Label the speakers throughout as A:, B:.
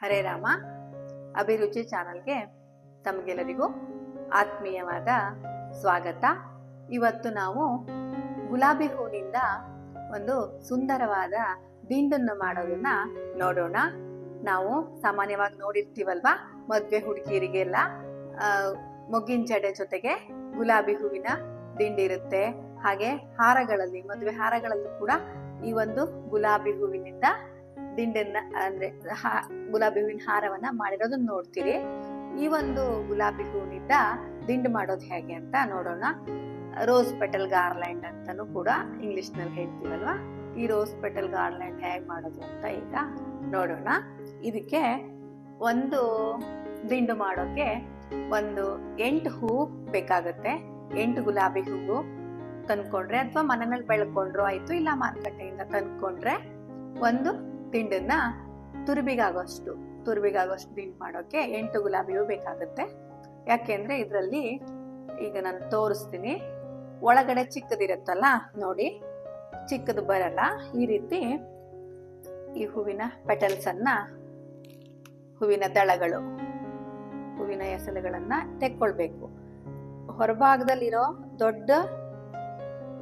A: ಹರೇ ರಾಮ. ಅಭಿರುಚಿ ಚಾನಲ್ಗೆ ತಮಗೆಲ್ಲರಿಗೂ ಆತ್ಮೀಯವಾದ ಸ್ವಾಗತ. ಇವತ್ತು ನಾವು ಗುಲಾಬಿ ಹೂವಿನಿಂದ ಒಂದು ಸುಂದರವಾದ ದಿಂಡನ್ನು ಮಾಡೋದನ್ನ ನೋಡೋಣ. ನಾವು ಸಾಮಾನ್ಯವಾಗಿ ನೋಡಿರ್ತೀವಲ್ವಾ? ಮದುವೆ ಹುಡುಗಿಯರಿಗೆಲ್ಲ ಮೊಗ್ಗಿನ ಜಡೆ ಜೊತೆಗೆ ಗುಲಾಬಿ ಹೂವಿನ ದಿಂಡಿರುತ್ತೆ ಹಾಗೆ ಹಾರಗಳಲ್ಲಿ, ಮದುವೆ ಹಾರಗಳಲ್ಲೂ ಕೂಡ ಈ ಒಂದು ಗುಲಾಬಿ ಹೂವಿನಿಂದ ದಿಂಡನ್ನ ಅಂದ್ರೆ ಗುಲಾಬಿ ಹೂವಿನ ಹಾರವನ್ನ ಮಾಡಿರೋದನ್ನ ನೋಡ್ತೀರಿ. ಈ ಒಂದು ಗುಲಾಬಿ ಹೂವಿನಿಂದ ದಿಂಡು ಮಾಡೋದು ಹೇಗೆ ಅಂತ ನೋಡೋಣ. ರೋಸ್ ಪೆಟಲ್ ಗಾರ್ಲ್ಯಾಂಡ್ ಅಂತಾನು ಕೂಡ ಇಂಗ್ಲಿಷ್ನಲ್ಲಿ ಹೇಳ್ತೀವಲ್ವಾ? ಈ ರೋಸ್ ಪೆಟಲ್ ಗಾರ್ಲ್ಯಾಂಡ್ ಹೇಗೆ ಮಾಡೋದು ಅಂತ ಈಗ ನೋಡೋಣ. ಇದಕ್ಕೆ ಒಂದು ದಿಂಡು ಮಾಡೋಕೆ ಒಂದು ಎಂಟು ಹೂ ಬೇಕಾಗುತ್ತೆ. ಎಂಟು ಗುಲಾಬಿ ಹೂವು ತಂದ್ಕೊಂಡ್ರೆ ಅಥವಾ ಮನೆಯಲ್ಲಿ ಬೆಳ್ಕೊಂಡ್ರು ಆಯ್ತು, ಇಲ್ಲ ಮಾರುಕಟ್ಟೆಯಿಂದ ತಂದ್ಕೊಂಡ್ರೆ ಒಂದು ದಿಂಡನ್ನ ತುರುಬಿಗಾಗೋಷ್ಟು ತುರುಬಿಗಾಗೋಷ್ಟು ದಿಂಡು ಮಾಡೋಕೆ ಎಂಟು ಗುಲಾಬಿ ಹೂ ಬೇಕಾಗುತ್ತೆ. ಯಾಕೆಂದ್ರೆ ಇದರಲ್ಲಿ ಈಗ ನಾನು ತೋರಿಸ್ತೀನಿ. ಒಳಗಡೆ ಚಿಕ್ಕದಿರುತ್ತಲ್ಲ, ನೋಡಿ, ಚಿಕ್ಕದು ಬರಲ್ಲ. ಈ ರೀತಿ ಈ ಹೂವಿನ ಪೆಟಲ್ಸ್ ಅನ್ನ, ಹೂವಿನ ದಳಗಳು, ಹೂವಿನ ಎಸಲುಗಳನ್ನು ತೆಕ್ಕೊಳ್ಬೇಕು. ಹೊರಭಾಗದಲ್ಲಿರೋ ದೊಡ್ಡ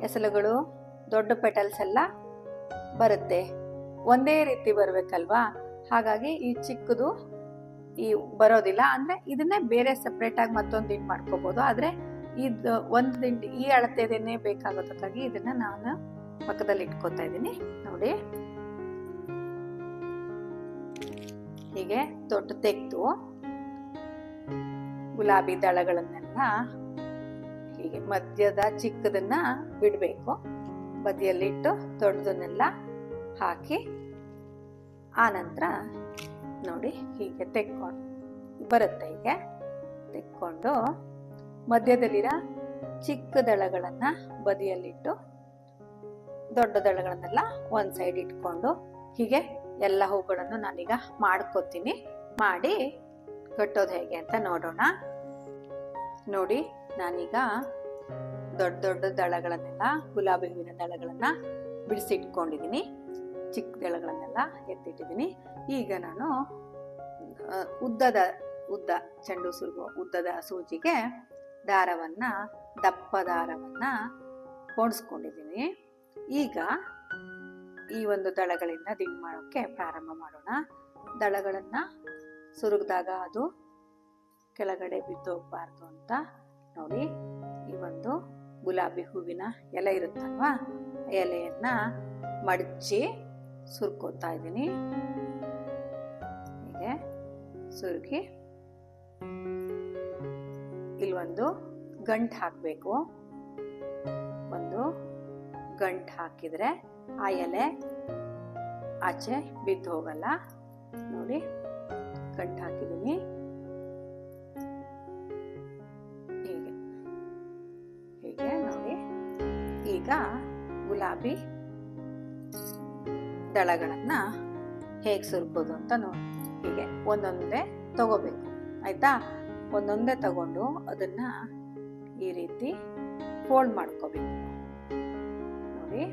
A: ಎಸಲುಗಳು, ದೊಡ್ಡ ಪೆಟಲ್ಸ್ ಎಲ್ಲ ಬರುತ್ತೆ. ಒಂದೇ ರೀತಿ ಬರಬೇಕಲ್ವಾ? ಹಾಗಾಗಿ ಈ ಚಿಕ್ಕದು ಈ ಬರೋದಿಲ್ಲ. ಅಂದ್ರೆ ಇದನ್ನೇ ಬೇರೆ ಸಪ್ರೇಟಾಗಿ ಮತ್ತೊಂದು ದಿಂಡು ಮಾಡ್ಕೋಬೋದು. ಆದ್ರೆ ಇದು ಒಂದು ದಿಂಡು ಈ ಅಳತೆದೇನೆ ಬೇಕಾಗೋದಕ್ಕಾಗಿ ಇದನ್ನ ನಾನು ಪಕ್ಕದಲ್ಲಿ ಇಟ್ಕೋತಾ ಇದ್ದೀನಿ. ನೋಡಿ. ಹೀಗೆ ದೊಡ್ಡ ತೆಗೆದು ಗುಲಾಬಿ ದಳಗಳನ್ನೆಲ್ಲ ಹೀಗೆ ಮಧ್ಯದ ಚಿಕ್ಕದನ್ನ ಬಿಡಬೇಕು. ಬದಿಯಲ್ಲಿಟ್ಟು ದೊಡ್ಡದನ್ನೆಲ್ಲ ಹಾಕಿ ಆನಂತರ ನಂತರ ನೋಡಿ ಹೀಗೆ ತೆಕ್ಕೊಂಡು ಬರುತ್ತೆ ಹೀಗೆ. ತೆಕ್ಕೊಂಡು ಮಧ್ಯದಲ್ಲಿರೋ ಚಿಕ್ಕ ದಳಗಳನ್ನು ಬದಿಯಲ್ಲಿಟ್ಟು ದೊಡ್ಡ ದಳಗಳನ್ನೆಲ್ಲ ಒಂದು ಸೈಡ್ ಇಟ್ಕೊಂಡು ಹೀಗೆ ಎಲ್ಲ ಹೂಗಳನ್ನು ನಾನೀಗ ಮಾಡ್ಕೋತೀನಿ. ಮಾಡಿ ಕಟ್ಟೋದು ಹೇಗೆ ಅಂತ ನೋಡೋಣ. ನೋಡಿ ನಾನೀಗ ದೊಡ್ಡ ದೊಡ್ಡ ದಳಗಳನ್ನೆಲ್ಲ ಗುಲಾಬಿ ಹೂವಿನ ದಳಗಳನ್ನು ಬಿಡಿಸಿಟ್ಕೊಂಡಿದ್ದೀನಿ ಚಿಕ್ಕ ದಳಗಳನ್ನೆಲ್ಲ ಎತ್ತಿಟ್ಟಿದ್ದೀನಿ. ಈಗ ನಾನು ಉದ್ದದ, ಉದ್ದ ಚೆಂಡು ಸುರುಗು, ಉದ್ದದ ಸೂಜಿಗೆ ದಾರವನ್ನು, ದಪ್ಪ ದಾರವನ್ನು ಪೋಣಿಸ್ಕೊಂಡಿದ್ದೀನಿ ಈಗ ಈ ಒಂದು ದಳಗಳಿಂದ ದಿಂಡು ಮಾಡೋಕ್ಕೆ ಪ್ರಾರಂಭ ಮಾಡೋಣ. ದಳಗಳನ್ನು ಸುರುಗಿದಾಗ ಅದು ಕೆಳಗಡೆ ಬಿದ್ದೋಗ್ಬಾರ್ದು ಅಂತ ನೋಡಿ. ಈ ಒಂದು ಗುಲಾಬಿ ಹೂವಿನ ಎಲೆ ಇರುತ್ತಲ್ವಾ, ಎಲೆಯನ್ನು ಮಡಚಿ ಸುರ್ಕೋತಾ ಇದ್ದೀನಿ. ಹೀಗೆ ಸುರುಗಿ ಇಲ್ಲೊಂದು ಗಂಟು ಹಾಕಬೇಕು. ಒಂದು ಗಂಟು ಹಾಕಿದರೆ ಆ ಎಲೆ ಆಚೆ ಬಿದ್ದು ಹೋಗಲ್ಲ. ನೋಡಿ, ಗಂಟು ಹಾಕಿದ್ದೀನಿ. ಹೀಗೆ. ಹೀಗೆ ನೋಡಿ. ಈಗ ಗುಲಾಬಿ ದಳಗಳನ್ನ ಹೇಗೆ ಸುರ್ಬೋದು ಅಂತ ನೋಡಿ. ಹೀಗೆ ಒಂದೊಂದೇ ತಗೋಬೇಕು. ಆಯ್ತಾ? ಒಂದೊಂದೇ ತಗೊಂಡು ಅದನ್ನ ಈ ರೀತಿ ಫೋಲ್ಡ್ ಮಾಡ್ಕೋಬೇಕು. ನೋಡಿ.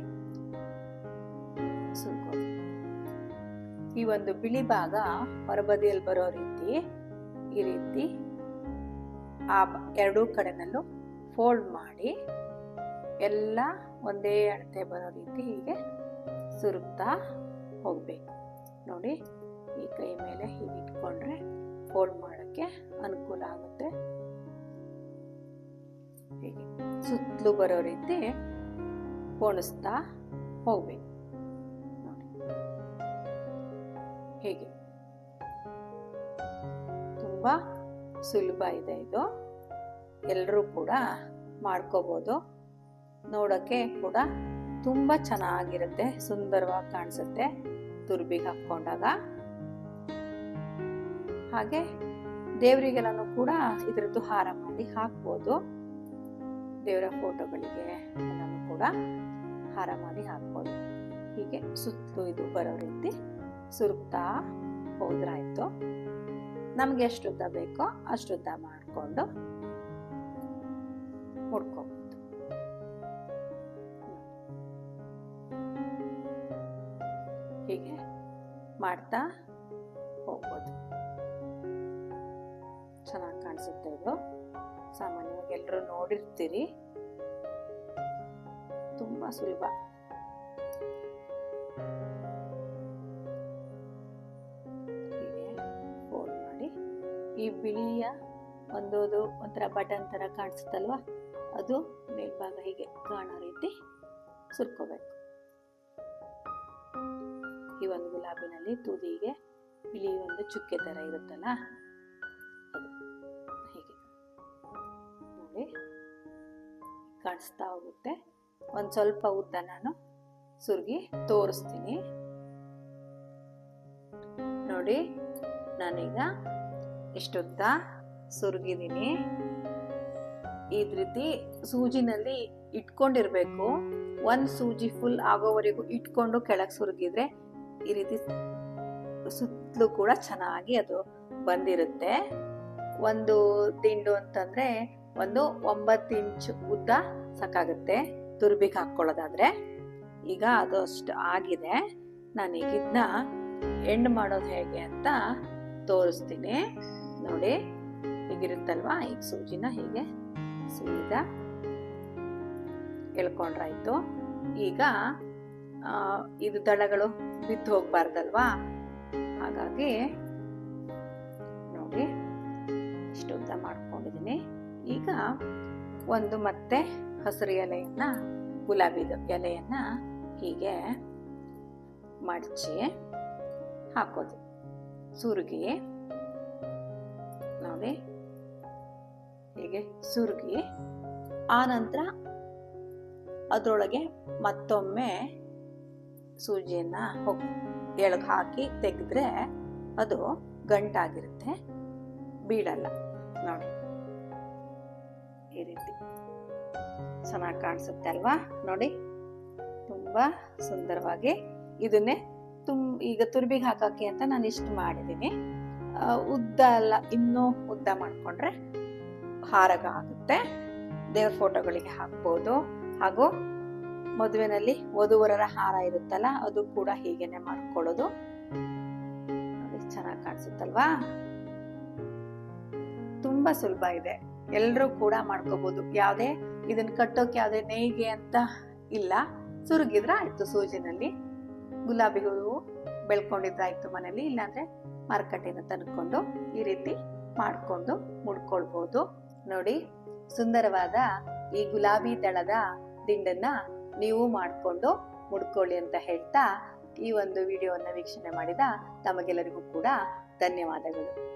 A: ಸುರ್ಕೋದು ಈ ಒಂದು ಬಿಳಿ ಭಾಗ ಹೊರಬದಿಯಲ್ಲಿ ಬರೋ ರೀತಿ ಈ ರೀತಿ ಆ ಎರಡೂ ಕಡೆನಲ್ಲೂ ಫೋಲ್ಡ್ ಮಾಡಿ ಎಲ್ಲ ಒಂದೇ ಅಳತೆ ಬರೋ ರೀತಿ ಹೀಗೆ ಸುರುಗ್ತಾ ಹೋಗಬೇಕು. ನೋಡಿ, ಈ ಕೈ ಮೇಲೆ ಹೀಗೆ ಇಟ್ಕೊಂಡ್ರೆ ಫೋಲ್ಡ್ ಮಾಡೋಕ್ಕೆ ಅನುಕೂಲ ಆಗುತ್ತೆ. ಹೀಗೆ ಸುತ್ತಲೂ ಬರೋ ರೀತಿ ಪೋಣಿಸ್ತಾ ಹೋಗ್ಬೇಕು. ನೋಡಿ. ಹೀಗೆ. ತುಂಬ ಸುಲಭ ಇದೆ ಇದು. ಎಲ್ಲರೂ ಕೂಡ ಮಾಡ್ಕೋಬೋದು. ನೋಡೋಕ್ಕೆ ಕೂಡ ತುಂಬ ಚೆನ್ನಾಗಿರುತ್ತೆ, ಸುಂದರವಾಗಿ ಕಾಣಿಸುತ್ತೆ ತುರ್ಬಿಗೆ ಹಾಕ್ಕೊಂಡಾಗ. ಹಾಗೆ ದೇವರಿಗೆಲ್ಲನೂ ಕೂಡ ಇದರದ್ದು ಹಾರ ಮಾಡಿ ಹಾಕ್ಬೋದು. ದೇವರ ಫೋಟೋಗಳಿಗೆ ಎಲ್ಲನೂ ಕೂಡ ಹಾರ ಮಾಡಿ ಹಾಕ್ಬೋದು. ಹೀಗೆ ಸುತ್ತು ಇದು ಬರೋ ರೀತಿ ಸುರುಕ್ತಾ ಹೋದ್ರಾಯ್ತು. ನಮ್ಗೆ ಎಷ್ಟು ಉದ್ದ ಬೇಕೋ ಅಷ್ಟು ಉದ್ದ ಮಾಡಿಕೊಂಡು ಮುಡ್ಕೋಬೋದು. ಮಾಡ್ತಾ ಹೋಗ್ಬೋದು. ಚೆನ್ನಾಗಿ ಕಾಣಿಸುತ್ತೆ ಇದು. ಸಾಮಾನ್ಯವಾಗಿ ಎಲ್ಲರೂ ನೋಡಿರ್ತೀರಿ. ತುಂಬ ಸುಲಭ. ಮಾಡಿ. ಈ ಬಿಳಿಯ ಒಂದೊಂದು ಒಂಥರ ಬಟನ್ ಥರ ಕಾಣಿಸುತ್ತಲ್ವಾ? ಅದು ಮೇಲ್ಭಾಗ ಹೀಗೆ ಕಾಣೋ ರೀತಿ ಸುರ್ಕೋಬೇಕು. ಈ ಒಂದು ಗುಲಾಬಿನಲ್ಲಿ ತುದಿಗೆ ಬಿಳಿ ಒಂದು ಚುಕ್ಕೆ ಥರ ಇರುತ್ತಲ್ಲ? ಅದು. ಹೀಗೆ. ನೋಡಿ. ಕಾಣಿಸ್ತಾ ಹೋಗುತ್ತೆ. ಒಂದು ಸ್ವಲ್ಪ ಉದ್ದ ನಾನು ಸುರುಗಿ ತೋರಿಸ್ತೀನಿ. ನೋಡಿ, ನಾನೀಗ ಇಷ್ಟುದ್ದ ಸುರುಗಿದ್ದೀನಿ. ಈ ರೀತಿ ಸೂಜಿನಲ್ಲಿ ಇಟ್ಕೊಂಡಿರ್ಬೇಕು. ಒಂದು ಸೂಜಿ ಫುಲ್ ಆಗೋವರೆಗೂ ಇಟ್ಕೊಂಡು ಕೆಳಗೆ ಸುರುಗಿದ್ರೆ ಈ ರೀತಿ ಸುತ್ತಲೂ ಕೂಡ ಚೆನ್ನಾಗಿ ಅದು ಬಂದಿರುತ್ತೆ. ಒಂದು ದಿಂಡು ಅಂತಂದ್ರೆ ಒಂದು ಒಂಬತ್ತು ಇಂಚು ಉದ್ದ ಸಾಕಾಗುತ್ತೆ. ತುರ್ಬಿಗೆ ಹಾಕ್ಕೊಳ್ಳೋದಾದ್ರೆ. ಈಗ ಅದು ಅಷ್ಟು ಆಗಿದೆ. ನಾನೀಗ ಇದನ್ನ ಎಂಡ್ ಮಾಡೋದು ಹೇಗೆ ಅಂತ ತೋರಿಸ್ತೀನಿ. ನೋಡಿ, ಹೀಗಿರುತ್ತಲ್ವಾ? ಈಗ ಸೂಜಿನ ಹೀಗೆ ಸೀದಾ ಎಳ್ಕೊಂಡ್ರಾಯ್ತು. ಈಗ ಇದು ದಳಗಳು ಬಿದ್ದು ಹೋಗ್ಬಾರ್ದಲ್ವಾ? ಹಾಗಾಗಿ ನೋಡಿ ಇಷ್ಟು ಉದ್ದ ಮಾಡ್ಕೊಂಡಿದ್ದೀನಿ. ಈಗ ಒಂದು ಮತ್ತೆ ಹಸಿರು ಎಲೆಯನ್ನ ಗುಲಾಬಿದು ಎಲೆಯನ್ನ ಹೀಗೆ ಮಡಚಿ ಹಾಕೋದು. ಸುರುಗಿ, ನೋಡಿ, ಹೀಗೆ ಸುರುಗಿ ಆ ನಂತರ ಅದರೊಳಗೆ ಮತ್ತೊಮ್ಮೆ ಸೂಜಿಯನ್ನ ಹೋಗಿ, ಎಳಗ್ ಹಾಕಿ ತೆಗೆದ್ರೆ ಅದು ಗಂಟಾಗಿರುತ್ತೆ. ಬೀಳಲ್ಲ. ನೋಡಿ. ಈ ರೀತಿ. ಚೆನ್ನಾಗಿ ಕಾಣಿಸುತ್ತೆ ಅಲ್ವಾ? ನೋಡಿ. ತುಂಬ ಸುಂದರವಾಗಿ ಇದನ್ನೇ ತುಂ, ಈಗ ತುರ್ಬಿಗೆ ಹಾಕಕ್ಕೆ ಅಂತ ನಾನು ಇಷ್ಟು ಮಾಡಿದ್ದೀನಿ ಉದ್ದ ಅಲ್ಲ, ಇನ್ನೂ ಉದ್ದ ಮಾಡಿಕೊಂಡ್ರೆ ಹಾರಗ ಆಗುತ್ತೆ ದೇವ್ರ ಫೋಟೋಗಳಿಗೆ ಹಾಕ್ಬೋದು. ಹಾಗೂ ಮದುವೆನಲ್ಲಿ ವಧುವರರ ಹಾರ ಇರುತ್ತಲ್ಲ, ಅದು ಕೂಡ ಹೀಗೇನೆ ಮಾಡ್ಕೊಳ್ಳೋದು. ನೋಡಿ, ಚೆನ್ನಾಗಿ ಕಾಣಿಸುತ್ತಲ್ವಾ? ತುಂಬಾ ಸುಲಭ ಇದೆ. ಎಲ್ಲರೂ ಕೂಡ ಮಾಡ್ಕೋಬಹುದು ಯಾವುದೇ ಇದನ್ನ ಕಟ್ಟೋಕೆ ಯಾವುದೇ ನೇಯ್ಗೆ ಅಂತ ಇಲ್ಲ. ಸುರುಗಿದ್ರೆ ಆಯ್ತು ಸೂಜಿನಲ್ಲಿ. ಗುಲಾಬಿ ಹೂವು ಬೆಳ್ಕೊಂಡಿದ್ರಾಯ್ತು ಮನೇಲಿ, ಇಲ್ಲಾಂದ್ರೆ ಮಾರ್ಕೆಟಿಂದ ತಂದ್ಕೊಂಡು ಈ ರೀತಿ ಮಾಡ್ಕೊಂಡು ಮುಡ್ಕೊಳ್ಬಹುದು ನೋಡಿ, ಸುಂದರವಾದ ಈ ಗುಲಾಬಿ ದಳದ ದಿಂಡನ್ನ ನೀವು ಮಾಡಿಕೊಂಡು ಮುಡ್ಕೊಳ್ಳಿ ಅಂತ ಹೇಳ್ತಾ ಈ ಒಂದು ವಿಡಿಯೋವನ್ನು ವೀಕ್ಷಣೆ ಮಾಡಿದ ತಮಗೆಲ್ಲರಿಗೂ ಕೂಡ ಧನ್ಯವಾದಗಳು.